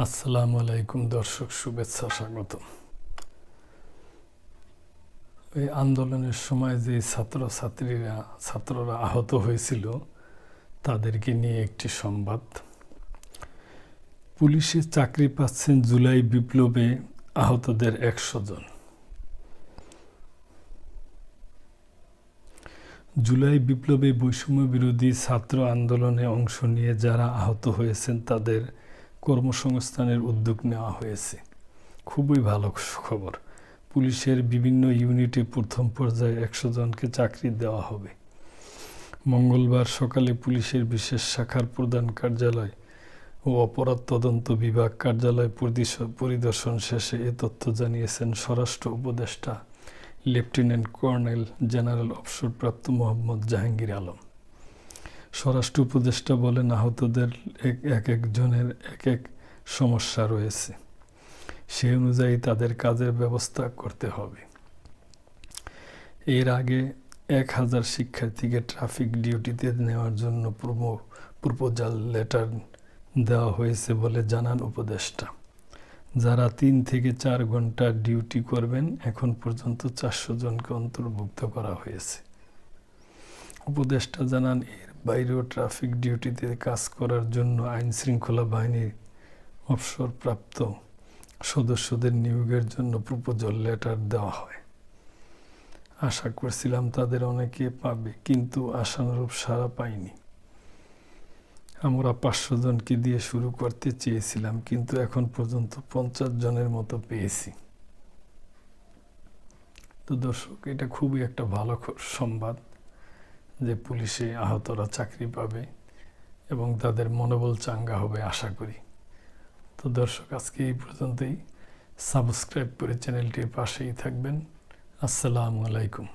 আসসালামু আলাইকুম দর্শক, শুভেচ্ছা স্বাগত এই আন্দোলনের সময় যে ছাত্র ছাত্রীরা ছাত্ররা আহত হয়েছিল, তাদেরকে নিয়ে একটি সংবাদ। পুলিশে চাকরি পাচ্ছেন জুলাই বিপ্লবে আহতদের একশো জন। জুলাই বিপ্লবে বৈষম্য বিরোধী ছাত্র আন্দোলনে অংশ নিয়ে যারা আহত হয়েছেন, তাদের কর্মসংস্থানের উদ্যোগ নেওয়া হয়েছে। খুবই ভালো খবর। পুলিশের বিভিন্ন ইউনিটে প্রথম পর্যায়ে একশো জনকে চাকরি দেওয়া হবে। মঙ্গলবার সকালে পুলিশের বিশেষ শাখার প্রধান কার্যালয় ও অপরাধ তদন্ত বিভাগ কার্যালয় পরিদর্শ- পরিদর্শন শেষে এ তথ্য জানিয়েছেন স্বরাষ্ট্র উপদেষ্টা লেফটেন্যান্ট কর্নেল জেনারেল অবসরপ্রাপ্ত মোহাম্মদ জাহাঙ্গীর আলম। স্বরাষ্ট্র উপদেষ্টা বলেন, আহতদের এক- এক একজনের এক এক সমস্যা রয়েছে। সে অনুযায়ী তাদের কাজের ব্যবস্থা করতে হবে। এর আগে এক হাজার শিক্ষার্থীকে ট্রাফিক ডিউটিতে নেওয়ার জন্য প্রপোজাল লেটার দেওয়া হয়েছে বলে জানান উপদেষ্টা। যারা তিন থেকে চার ঘণ্টা ডিউটি করবেন, এখন পর্যন্ত চারশো জনকে অন্তর্ভুক্ত করা হয়েছে। উপদেষ্টা জানান, এর বাইরেও ট্রাফিক ডিউটিতে কাজ করার জন্য আইন শৃঙ্খলা বাহিনীর অবসরপ্রাপ্ত সদস্যদের নিয়োগের জন্য প্রপোজাল লেটার দেওয়া হয়। আশা করছিলাম তাদের অনেকে পাবে, কিন্তু আশানুরূপ সাড়া পাইনি। আমরা পাঁচশো জনকে দিয়ে শুরু করতে চেয়েছিলাম, কিন্তু এখন পর্যন্ত পঞ্চাশ জনের মতো পেয়েছি। তো দর্শক, এটা খুবই একটা ভালো সংবাদ। যে পুলিশে আহতরা চাকরি পাবে এবং তাদের মনোবল চাঙ্গা হবে, আশা করি। তো দর্শক, আজকে এই পর্যন্তই। সাবস্ক্রাইব করে চ্যানেলটির পাশেই থাকবেন। আসসালামু আলাইকুম।